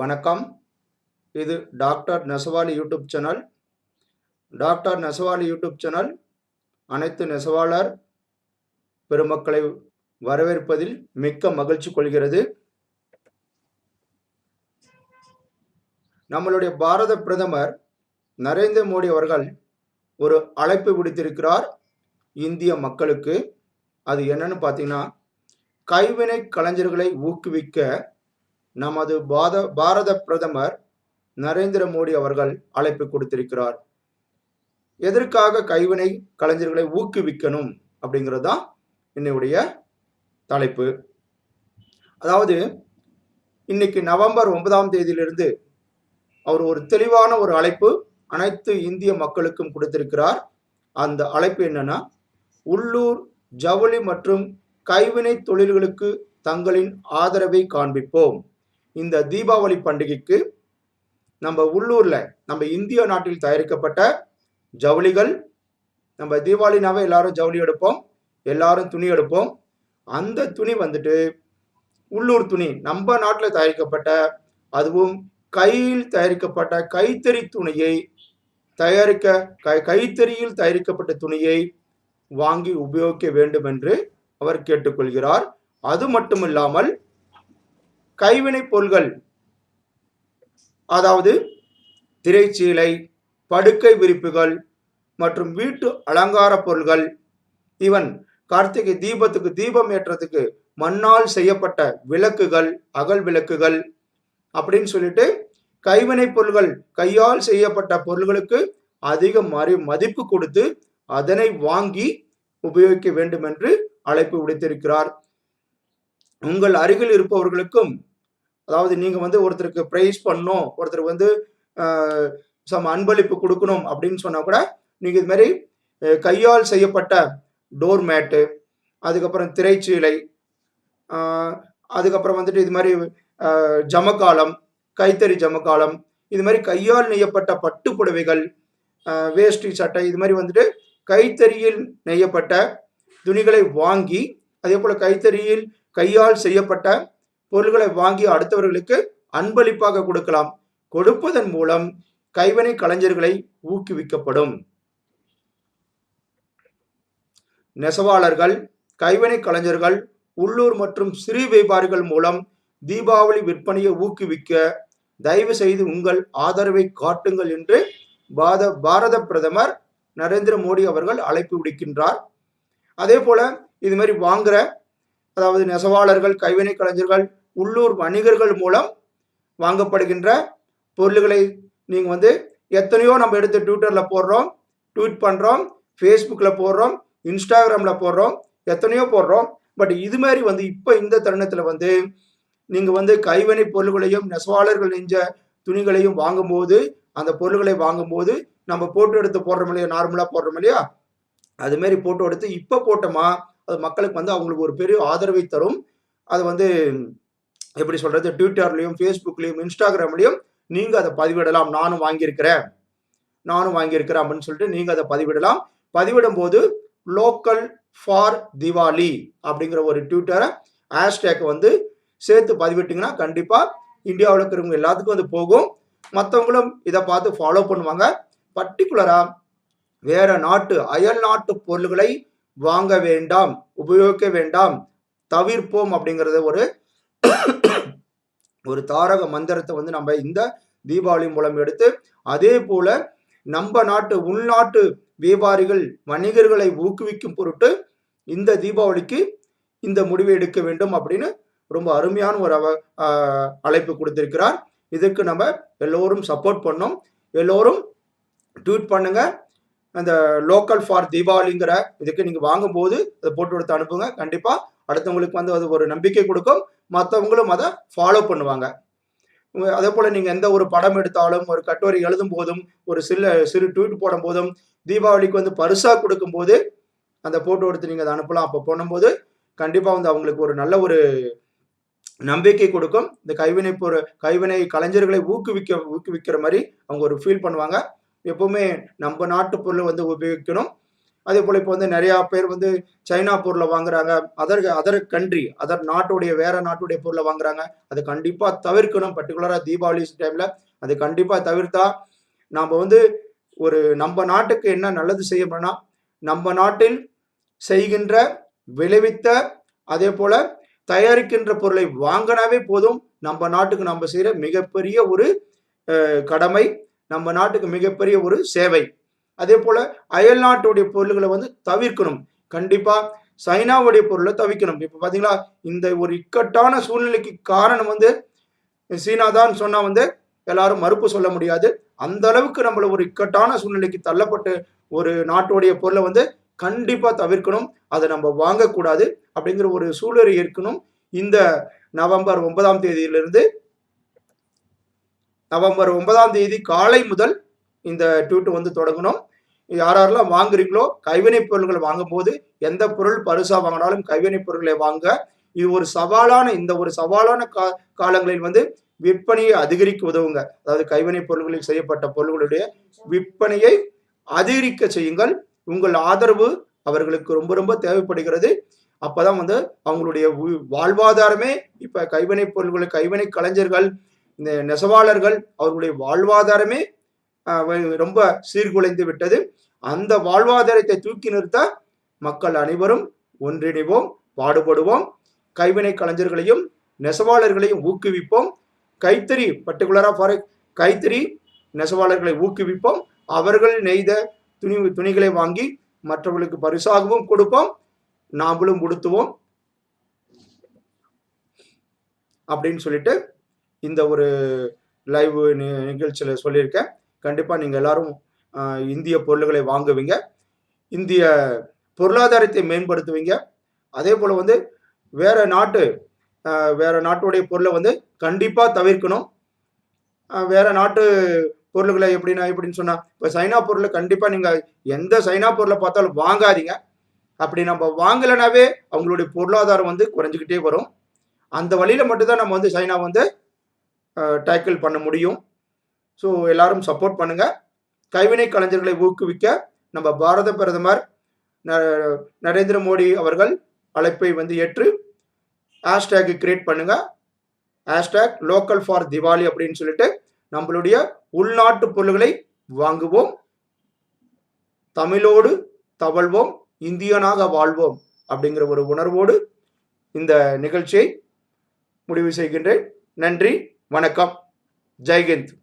வணக்கம். இது டாக்டர் நெசவாளி யூடியூப் சேனல். டாக்டர் நெசவாளி யூடியூப் சேனல் அனைத்து நெசவாளர் பெருமக்களை வரவேற்பதில் மிக்க மகிழ்ச்சி கொள்கிறது. நம்மளுடைய பாரத பிரதமர் நரேந்திர மோடி அவர்கள் ஒரு அழைப்பு விடுத்திருக்கிறார் இந்திய மக்களுக்கு. அது என்னன்னு பார்த்தீங்கன்னா கைவினை கலைஞர்களை ஊக்குவிக்க நமது பாத பாரத பிரதமர் நரேந்திர மோடி அவர்கள் அழைப்பு கொடுத்திருக்கிறார். எதற்காக கைவினை கலைஞர்களை ஊக்குவிக்கணும் அப்படிங்கிறது தான் என்னுடைய தலைப்பு. அதாவது இன்னைக்கு நவம்பர் ஒன்பதாம் தேதியிலிருந்து அவர் ஒரு தெளிவான ஒரு அழைப்பு அனைத்து இந்திய மக்களுக்கும் கொடுத்திருக்கிறார். அந்த அழைப்பு என்னன்னா உள்ளூர் ஜவுளி மற்றும் கைவினை தொழில்களுக்கு தங்களின் ஆதரவை காண்பிப்போம். இந்த தீபாவளி பண்டிகைக்கு நம்ம உள்ளூர்ல நம்ம இந்திய நாட்டில் தயாரிக்கப்பட்ட ஜவுளிகள் நம்ம தீபாவளினாவே எல்லாரும் ஜவுளி எடுப்போம் எல்லாரும் துணி எடுப்போம். அந்த துணி வந்துட்டு உள்ளூர் துணி நம்ம நாட்டில் தயாரிக்கப்பட்ட அதுவும் கையில் தயாரிக்கப்பட்ட கைத்தறி துணியை தயாரிக்க கை கைத்தறியில் தயாரிக்கப்பட்ட துணியை வாங்கி உபயோகிக்க வேண்டும் என்று அவர் கேட்டுக்கொள்கிறார். அது மட்டுமில்லாமல் கைவினைப் பொருள்கள். அதாவது திரைச்சீலை படுக்கை விரிப்புகள் மற்றும் வீட்டு அலங்கார பொருள்கள். இவன் கார்த்திகை தீபத்துக்கு தீபம் ஏற்றத்துக்கு மண்ணால் செய்யப்பட்ட விளக்குகள் அகல் விளக்குகள் அப்படின்னு சொல்லிட்டு கைவினைப் பொருள்கள் கையால் செய்யப்பட்ட பொருள்களுக்கு அதிக மறு மதிப்பு கொடுத்து அதனை வாங்கி உபயோகிக்க வேண்டும் என்று அழைப்பு விடுத்திருக்கிறார். உங்கள் அருகில் இருப்பவர்களுக்கும் அதாவது நீங்க வந்து ஒருத்தருக்கு பிரைஸ் பண்ணும் ஒருத்தருக்கு வந்து சம் அன்பளிப்பு கொடுக்கணும் அப்படின்னு சொன்னா கூட நீங்க இது மாதிரி கையால் செய்யப்பட்ட டோர் மேட்டு அதுக்கப்புறம் திரைச்சீலை அதுக்கப்புறம் வந்துட்டு இது மாதிரி ஜமக்காலம் கைத்தறி ஜமக்காலம் இது மாதிரி கையால் நெய்யப்பட்ட பட்டு புடவைகள் வேஷ்டி சட்டை இது மாதிரி வந்துட்டு கைத்தறியில் நெய்யப்பட்ட துணிகளை வாங்கி அதே போல் கைத்தறியில் கையால் செய்யப்பட்ட பொருள்களை வாங்கி அடுத்தவர்களுக்கு அன்பளிப்பாக கொடுக்கலாம். கொடுப்பதன் மூலம் கைவினை கலைஞர்களை ஊக்குவிக்கப்படும். நெசவாளர்கள் கைவினை கலைஞர்கள் உள்ளூர் மற்றும் சிறு வியாபாரிகள் மூலம் தீபாவளி விற்பனையை ஊக்குவிக்க தயவு செய்து உங்கள் ஆதரவை காட்டுங்கள் என்று பாத பாரத பிரதமர் நரேந்திர மோடி அவர்கள் அழைப்பு விடுக்கின்றார். அதே போல இது மாதிரி வாங்குற அதாவது நெசவாளர்கள் கைவினை கலைஞர்கள் உள்ளூர் வணிகர்கள் மூலம் வாங்கப்படுகின்ற பொருள்களை நீங்கள் வந்து எத்தனையோ நம்ம எடுத்து ட்விட்டரில் போடுறோம் ட்வீட் பண்ணுறோம் ஃபேஸ்புக்கில் போடுறோம் இன்ஸ்டாகிராமில் போடுறோம் எத்தனையோ போடுறோம். பட் இது மாதிரி வந்து இப்போ இந்த தருணத்தில் வந்து நீங்கள் வந்து கைவினை பொருள்களையும் நெசவாளர்கள் நெஞ்ச துணிகளையும் வாங்கும்போது அந்த பொருள்களை வாங்கும்போது நம்ம போட்டோ எடுத்து போடுறோம் இல்லையா? நார்மலாக போடுறோம் இல்லையா? அதுமாரி போட்டோ எடுத்து இப்போ போட்டோமா அது மக்களுக்கு வந்து அவங்களுக்கு ஒரு பெரிய ஆதரவை தரும். அது வந்து எப்படி சொல்றது ட்விட்டர்லையும் ஃபேஸ்புக்லையும் இன்ஸ்டாகிராம்லையும் நீங்க அதை பதிவிடலாம். நானும் வாங்கியிருக்கிறேன். நானும் வாங்கியிருக்கிறேன் அப்படின்னு சொல்லிட்டு நீங்க அதை பதிவிடலாம். பதிவிடும் போது லோக்கல் ஃபார் திவாலி அப்படிங்கிற ஒரு ட்விட்டரை ஹேஷ்டேக் வந்து சேர்த்து பதிவிட்டிங்கன்னா கண்டிப்பா இந்தியாவில் இருக்கிறவங்க எல்லாத்துக்கும் வந்து போகும். மற்றவங்களும் இதை பார்த்து ஃபாலோ பண்ணுவாங்க. பர்டிகுலரா வேற நாட்டு அயல் நாட்டு பொருள்களை வாங்க வேண்டாம் உபயோகிக்க வேண்டாம் தவிர்ப்போம் அப்படிங்கிறத ஒரு ஒரு தாரக மந்திரத்தை வந்து நம்ம இந்த தீபாவளி மூலம் எடுத்து அதே போல நம்ம நாட்டு உள்நாட்டு வியாபாரிகள் வணிகர்களை ஊக்குவிக்கும் பொருட்டு இந்த தீபாவளிக்கு இந்த முடிவை எடுக்க வேண்டும் அப்படின்னு ரொம்ப அருமையான ஒரு அழைப்பு கொடுத்திருக்கிறார். இதுக்கு நம்ம எல்லோரும் சப்போர்ட் பண்ணோம். எல்லோரும் ட்வீட் பண்ணுங்க. அந்த லோக்கல் ஃபார் தீபாவளிங்கிற இதுக்கு நீங்க வாங்கும்போது அதை போட்டு கொடுத்து அனுப்புங்க. கண்டிப்பா அடுத்தவங்களுக்கு வந்து அது ஒரு நம்பிக்கை கொடுக்கும். மற்றவங்களும் அதை ஃபாலோ பண்ணுவாங்க. அதே போல் நீங்கள் எந்த ஒரு படம் எடுத்தாலும் ஒரு கட்டுரை எழுதும் போதும் ஒரு சில சிறு ட்வீட் போடும் போதும் தீபாவளிக்கு வந்து பரிசாக கொடுக்கும் போது அந்த போட்டோ எடுத்து நீங்கள் அதை அனுப்பலாம். அப்போ பண்ணும்போது கண்டிப்பாக வந்து அவங்களுக்கு ஒரு நல்ல ஒரு நம்பிக்கை கொடுக்கும். இந்த கைவினை பொரு கைவினை கலைஞர்களை ஊக்குவிக்க ஊக்குவிக்கிற மாதிரி அவங்க ஒரு ஃபீல் பண்ணுவாங்க. எப்பவுமே நம்ம நாட்டு பொருளை வந்து உபயோகிக்கணும். அதே போல் இப்போ வந்து நிறையா பேர் வந்து சைனா பொருளை வாங்குறாங்க. அதர் அதர் கண்ட்ரி அதர் நாட்டுடைய வேற நாட்டுடைய பொருளை வாங்குறாங்க. அது கண்டிப்பாக தவிர்க்கணும். பர்டிகுலராக தீபாவளி டைமில் அது கண்டிப்பாக தவிர்த்தா நாம் வந்து ஒரு நம்ம நாட்டுக்கு என்ன நல்லது செய்யணும்னா நம்ம நாட்டில் செய்கின்ற விளைவித்த அதே போல் தயாரிக்கின்ற பொருளை வாங்கினாவே போதும். நம்ம நாட்டுக்கு நம்ம செய்கிற மிகப்பெரிய ஒரு கடமை நம்ம நாட்டுக்கு மிகப்பெரிய ஒரு சேவை. அதே போல அயல் நாட்டுடைய பொருள்களை வந்து தவிர்க்கணும். கண்டிப்பா சைனாவுடைய பொருளை தவிர்க்கணும். இப்போ பாத்தீங்களா இந்த ஒரு இக்கட்டான சூழ்நிலைக்கு காரணம் வந்து சீனா தான் சொன்னா வந்து எல்லாரும் மறுப்பு சொல்ல முடியாது. அந்த அளவுக்கு நம்மள ஒரு இக்கட்டான சூழ்நிலைக்கு தள்ளப்பட்டு ஒரு நாட்டுடைய பொருளை வந்து கண்டிப்பா தவிர்க்கணும். அதை நம்ம வாங்கக்கூடாது அப்படிங்கிற ஒரு சூழலை இருக்கணும் இந்த நவம்பர் ஒன்பதாம் தேதியிலிருந்து நவம்பர் ஒன்பதாம் தேதி காலை முதல் இந்த டியூட்டு வந்து தொடங்கணும். யாரெல்லாம் வாங்குறீங்களோ கைவினைப் பொருட்கள் வாங்கும்போது எந்த பொருள் பரிசாக வாங்கினாலும் கைவினைப் பொருட்களை வாங்க. இது ஒரு சவாலான இந்த ஒரு சவாலான கா காலங்களில் வந்து விற்பனையை அதிகரிக்க உதவுங்க. அதாவது கைவினைப் பொருட்களில் செய்யப்பட்ட பொருள்களுடைய விற்பனையை அதிகரிக்க செய்யுங்கள். உங்கள் ஆதரவு அவர்களுக்கு ரொம்ப ரொம்ப தேவைப்படுகிறது. அப்பதான் வந்து அவங்களுடைய உ- வாழ்வாதாரமே இப்ப கைவினைப் பொருள்கள் கைவினை கலைஞர்கள் இந்த நெசவாளர்கள் அவர்களுடைய வாழ்வாதாரமே ரொம்ப சீர்குலைந்து விட்டது. அந்த வாழ்வாதாரத்தை தூக்கி நிறுத்த மக்கள் அனைவரும் ஒன்றிணைவோம் பாடுபடுவோம். கைவினை கலைஞர்களையும் நெசவாளர்களையும் ஊக்குவிப்போம். கைத்தறி பர்டிகுலராக ஃபார் கைத்தறி நெசவாளர்களை ஊக்குவிப்போம். அவர்கள் நெய்த துணி துணிகளை வாங்கி மற்றவர்களுக்கு பரிசாகவும் கொடுப்போம். நாமளும் உடுத்துவோம். அப்படின்னு சொல்லிட்டு இந்த ஒரு லைவ் நிகழ்ச்சியில் சொல்லியிருக்கேன். கண்டிப்பாக நீங்கள் எல்லாரும் இந்திய பொருள்களை வாங்குவீங்க. இந்திய பொருளாதாரத்தை மேம்படுத்துவீங்க. அதே போல் வந்து வேற நாட்டு வேறு வேற நாட்டுடைய பொருளை வந்து கண்டிப்பாக தவிர்க்கணும். வேறு வேற நாட்டு பொருள்களை எப்படின்னா எப்படின்னு சொன்னால் இப்போ சைனா பொருளை கண்டிப்பாக நீங்கள் எந்த சைனா பொருளை பார்த்தாலும் வாங்காதீங்க. அப்படி நம்ம வாங்கலைனாவே அவங்களுடைய பொருளாதாரம் வந்து குறைஞ்சிக்கிட்டே வரும். அந்த வழியில் மட்டும்தான் நம்ம வந்து சைனா வந்து டேக்கிள் பண்ண முடியும். ஸோ எல்லாரும் சப்போர்ட் பண்ணுங்க. கைவினை கலைஞர்களை ஊக்குவிக்க நம்ம பாரத பிரதமர் ந- நரேந்திர மோடி அவர்கள் அழைப்பை வந்து ஏற்று ஹேஷ்டேக் கிரியேட் பண்ணுங்க. ஹேஷ்டேக் லோக்கல் ஃபார் திவாலி அப்படின்னு சொல்லிட்டு நம்மளுடைய உள்நாட்டு பொருள்களை வாங்குவோம். தமிழோடு தவழ்வோம். இந்தியனாக வாழ்வோம் அப்படிங்கிற ஒரு உணர்வோடு இந்த நிகழ்ச்சியை முடிவு செய்கின்றேன். நன்றி வணக்கம். ஜெய்ஹிந்த்.